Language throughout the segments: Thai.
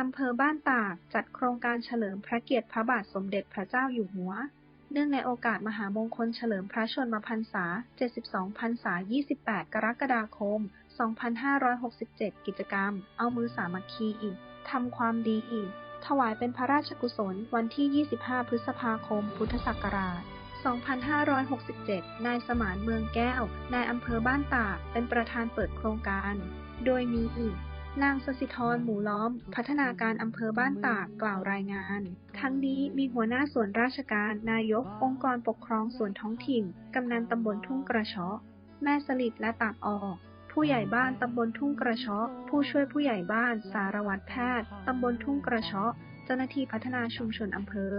อำเภอบ้านตากจัดโครงการเฉลิมพระเกียรติพระบาทสมเด็จพระเจ้าอยู่หัว เนื่องในโอกาสมหามงคลเฉลิมพระชนมพรรษา 72 พรรษา 28 กรกฎาคม 2567 กิจกรรม เอามือสามัคคีอีก ทำความดีอีก ถวายเป็นพระราชกุศลวันที่ 25 พฤษภาคม พุทธศักราช2567 นายสมานเมืองแก้ว นายอำเภอบ้านตาก เป็นประธานเปิดโครงการ โดยมีอีก นางสสิธรหมูล้อม พัฒนาการอำเภอบ้านตากกล่าวรายงาน ทั้งนี้มีหัวหน้าส่วนราชการ นายก องค์กรปกครองส่วนท้องถิ่น กำนันตำบลทุ่งกระเชาะ แม่สลิดและตากออกผู้ใหญ่บ้านตำบลทุ่งกระเชาะ ผู้ช่วยผู้ใหญ่บ้าน สารวัตรแพทย์ ตำบลทุ่งกระเชาะ เจ้าหน้าที่พัฒนาชุมชนอำเภอ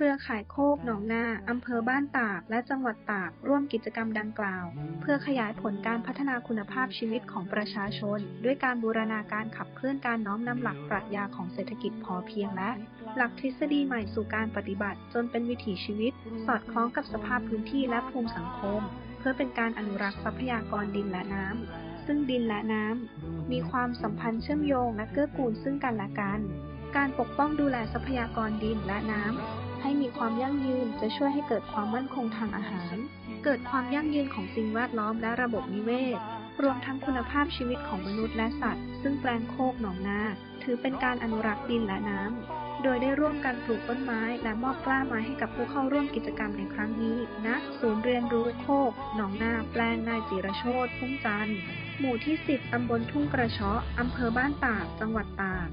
เครือข่ายโคกหนองนาอำเภอบ้านตาก และจังหวัดตาก ร่วมกิจกรรมดังกล่าว เพื่อขยายผลการพัฒนาคุณภาพชีวิตของประชาชน ด้วยการบูรณาการขับเคลื่อนการน้อมนำหลักปรัชญาของเศรษฐกิจพอเพียงและ หลักทฤษฎีใหม่สู่การปฏิบัติ จนเป็นวิถีชีวิต สอดคล้องกับสภาพพื้นที่และภูมิสังคม เพื่อเป็นการอนุรักษ์ทรัพยากรดินและน้ำซึ่งดินและน้ำมีความสัมพันธ์เชื่อมโยงและเกื้อกูลซึ่งกันและกันการปกป้องดูแลทรัพยากรดินและน้ำให้มี ความยั่งยืนจะช่วยให้เกิดความมั่นคงทางอาหาร เกิดความยั่งยืนของสิ่งแวดล้อมและระบบนิเวศ รวมทั้งคุณภาพชีวิตของมนุษย์และสัตว์ ซึ่งแปลงโคกหนองนา ถือเป็นการอนุรักษ์ดินและน้ำ โดยได้ร่วมกันปลูกต้นไม้และมอบกล้าไม้ให้กับผู้เข้าร่วมกิจกรรมในครั้งนี้ณศูนย์เรียนรู้โคกหนองนาแปลงนายจิรโชตพุ่งจันทร์หมู่ที่ 10 ตำบลทุ่งกระเชาะอำเภอบ้านตาก จังหวัดตาก